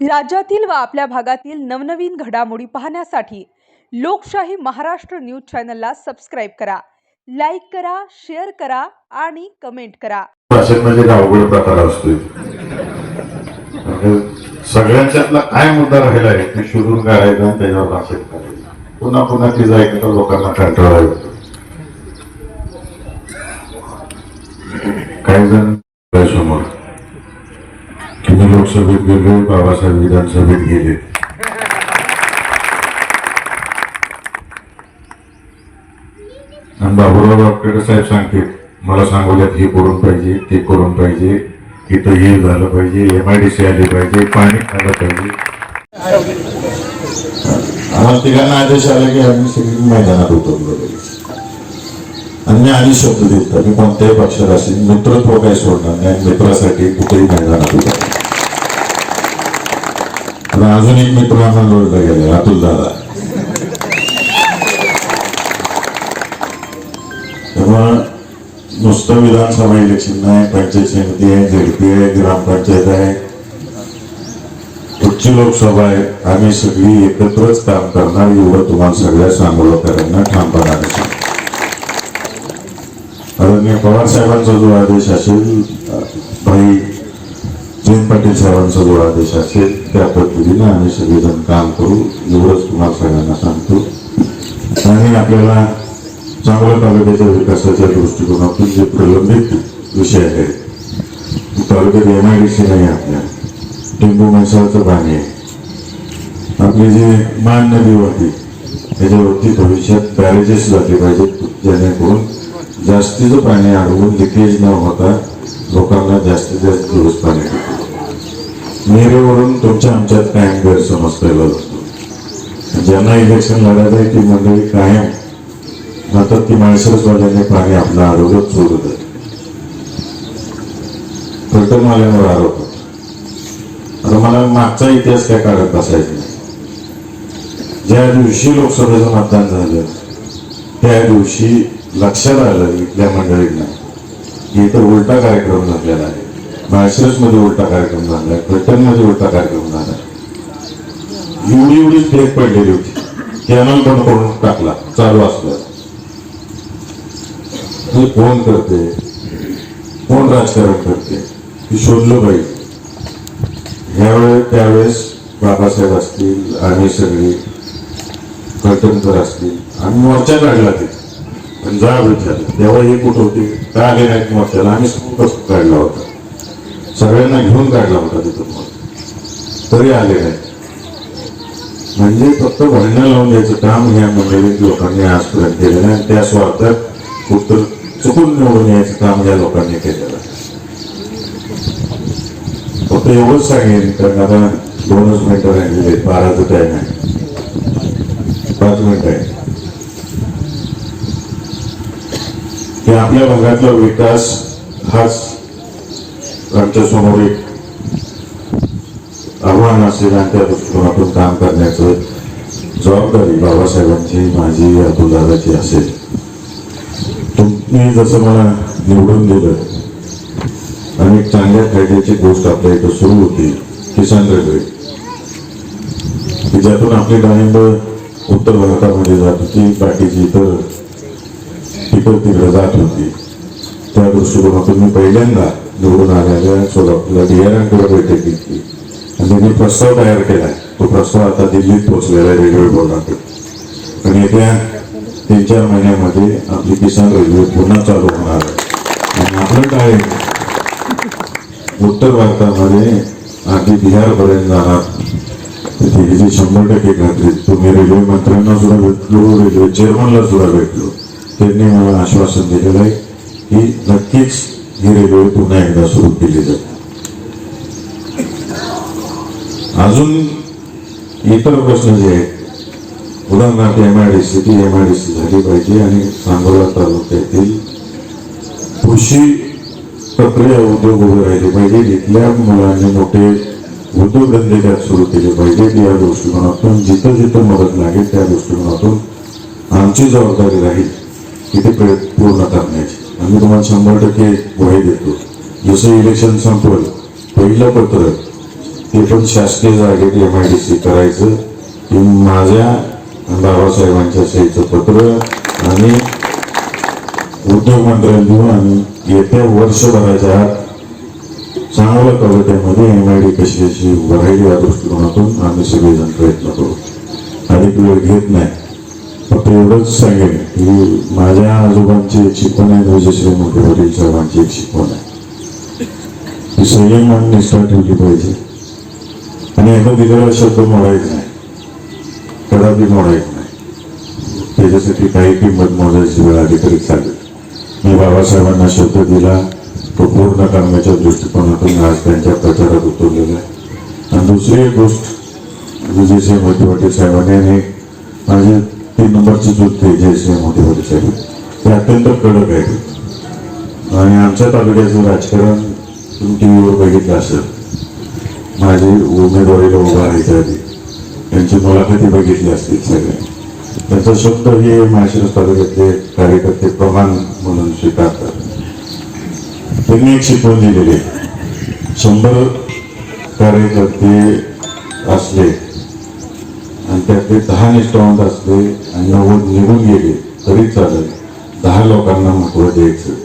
राज्यातील व आपल्या भागातील नवनवीन घडामोडी पाहण्यासाठी लोकशाही महाराष्ट्र न्यूज चॅनलला सबस्क्राईब करा लाईक करा शेअर करा आणि कमेंट करा. भाषेमध्ये म्हणजे एक अवघड प्रकार असतोय? म्हणजे सगळ्यांच्यातला काय मुद्दा राहिला आहे ते शोधून काढायचा त्याच्यावर भाषण करायचं. पुन्हा पुन्हा ते जायचं लोकांना कंटाळा येतो. काही जण समोर. लोकसभेत गेले बाबासाहेब विधानसभेत गेले. आणि बाबूराव डॉक्टर साहेब सांगते मला सांगवल्यात हे करून पाहिजे ते करून पाहिजे इथं हे झालं पाहिजे एम आय डी सी आली पाहिजे पाणी खाल्लं पाहिजे. आम्हाला तिघांना आदेश आला की आम्ही सगळी मैदानात उतरलो. लगेच. आणि मी आधी शब्द देतो मी कोणत्याही पक्षात असेल मित्रत्व काही सोडणार नाही. मित्रासाठी कुठेही मैदानात उतरणार आता अजून एक मित्र माझा लोळला गेले अतुल दादा. तेव्हा नुसतं विधानसभा इलेक्शन नाही पंचायत समिती आहे झेडपी आहे ग्रामपंचायत आहे. उच्च लोकसभा आहे. आम्ही सगळी एकत्रच काम करणार. एवढं तुम्हाला सगळ्या सांगोळकरांना ठामपणाने आदरणीय पवार साहेबांचा जो आदेश असेल भाई जयंत पाटील साहेबांचा जो आदेश असेल त्या पद्धतीने आम्ही सगळेजण काम करू एवढंच तुम्हाला सगळ्यांना सांगतो. आणि आपल्याला चांगल्या तालुक्याच्या विकासाच्या दृष्टिकोनातून जे प्रलंबित विषय आहेत तालुक्यात एम आय डी सी नाही आपल्या. टिंबू म्हैसाळचं पाणी आहे. आपली जी मान नदी होती त्याच्यावरती भविष्यात बॅरेजेस झाले पाहिजेत जेणेकरून जास्तीचं पाणी अडवून लिकेज न होता लोकांना जास्तीत जास्त दिवस पाणी टिकतं. तुमच्या आमच्यात कायम गैरसमज केला? जातो ज्यांना इलेक्शन लढायचं आहे ती मंडळी कायम नंतर ती माळशिरसवाल्याने पाणी आपलं आरोग्य सोडत आहे फलटणवाल्यांवर आरोप. आता मला मागचा इतिहास काय काढत बसायचा ज्या दिवशी लोकसभेचं मतदान झालं त्या दिवशी लक्षात आलं इथल्या मंडळींना. की इथं उलटा कार्यक्रम झालेला आहे. माळशिरसमध्ये उलटा कार्यक्रम झाला आहे फलटणमध्ये उलटा कार्यक्रम झाला एवढी एवढी ब्रेक पडलेली होती. कॅनल बंद करून टाकला चालू असला. हे कोण करते कोण राजकारण करते? हे शोधलं पाहिजे ह्यावेळेस त्यावेळेस बाबासाहेब असतील आम्ही सगळी कळटणकर असतील आम्ही मोर्चा काढला ते. पण जा विचारलं तेव्हा हे कुठं होते? का आले नाहीत मोर्चाला? आम्ही खूपच काढला होता. सगळ्यांना घेऊन काढला होता तिथं तरी आले नाही. म्हणजे फक्त भांडण लावून द्यायचं काम ह्या मंडळीत लोकांनी आजपर्यंत केलेलं आहे आणि त्या स्वार्थात उत्तर चुकून निवडून यायचं काम या लोकांनी केलेलं. फक्त एवढंच सांगेन कारण आता दोनच मिनिटं राहिलेले आहेत. बाराचं आहे. पाच मिनिटं आहे. की आपल्या भागातला विकास हाच आमच्या एक आव्हान असेल आणि त्या दृष्टिकोनातून काम करण्याचं जबाबदारी बाबासाहेबांची माझी अतुलदादाची असेल तुम्ही जसं मला निवडून दिलं आणि चांगल्या फायद्याची गोष्ट आपल्या इथं सुरू होती किसान रेल्वे की ज्यातून आपली डाळिंब उत्तर भारतामध्ये जात होती बाकीची इतर तिकडं तिकडे जात होती त्या दृष्टिकोनातून मी पहिल्यांदा निवडून आलेल्या सोलापूरला बिहारांकडे बैठक घेतली आणि त्यांनी प्रस्ताव तयार केला तो प्रस्ताव आता दिल्लीत पोहोचलेला आहे रेल्वे बोर्डाकडे. आणि येत्या तीन चार महिन्यामध्ये आपली किसान रेल्वे पुन्हा चालू होणार आहे. आणि आपलं काय उत्तर भारतामध्ये अगदी बिहारपर्यंत जाणार. तिथे शंभर टक्के खात्री तुम्ही रेल्वे मंत्र्यांना सुद्धा भेटलो रेल्वे चेअरमनला सुद्धा भेटलो. त्यांनी मला आश्वासन दिलेलं आहे की नक्कीच ही रेल्वे पुन्हा एकदा सुरू केली जाते. अजून इतर प्रश्न जे आहेत उदाहरणार्थ एम आय डी सी ती एम आय डी सी झाली पाहिजे आणि सांगोला तालुक्यातील कृषी प्रक्रिया उद्योग उभे राहिले पाहिजे इथल्या मुलांनी मोठे उद्योगधंदे त्यात सुरू केले पाहिजेत. या दृष्टिकोनातून जिथं जिथं मदत लागेल त्या दृष्टिकोनातून आमची जबाबदारी राहील की ते पूर्ण करण्याची. आम्ही तुम्हाला शंभर टक्के ग्वाही देतो. जसं इलेक्शन संपलं. पहिलं पत्र ते पण शासकीय जागेत एम आय डी सी करायचं. की माझ्या बाबासाहेबांच्या सहीचं पत्र आणि उद्योग मंत्र्यांना देऊन आणि येत्या वर्षभराच्या आत चांगल्या कवितेमध्ये एम आय डी कशी अशी उभं या दृष्टिकोनातून आम्ही सगळेजण प्रयत्न करू. अधिक वेळ घेत नाही. फक्त एवढंच सांगेन की माझ्या आजोबांची एक शिकवण आहे विजयश्री मोठे वडील साहेबांची एक शिकवण आहे. की संयम म्हणून निष्ठा ठेवली पाहिजे. आणि एका दिलेला शब्द मोडायचा नाही. कदापि मोडायचा नाही. त्याच्यासाठी काही किंमत मोजायची वेळ आली तरी चालेल. मी बाबासाहेबांना शब्द दिला. तो पूर्ण करण्याच्या दृष्टिकोनातून आज त्यांच्या प्रचारात उतरलेला आहे. आणि दुसरी एक गोष्ट विजयसिंह मोठेवाटे साहेबांनी आणि तीन नंबरची चुलते जयसिंह मोठेवाटे साहेब. ते अत्यंत कडक आहेत आणि आमच्या तालुक्याचं राजकारण तुम्ही टी व्हीवर बघितलं असेल. माझे उमेदवारीला उभा आहे त्या आधी त्यांची मुलाखती बघितली असतील सगळ्या त्यांचा शब्द हे माळशिरस तालुक्यातले कार्यकर्ते प्रमाण म्हणून स्वीकारतात. त्यांनी एक शिकवण दिलेली आहे. शंभर कार्यकर्ते असले ते दहा निष्ठावंत असले आणि नव्वद निघून गेले तरी चालेल. दहा लोकांना महत्त्व द्यायचं.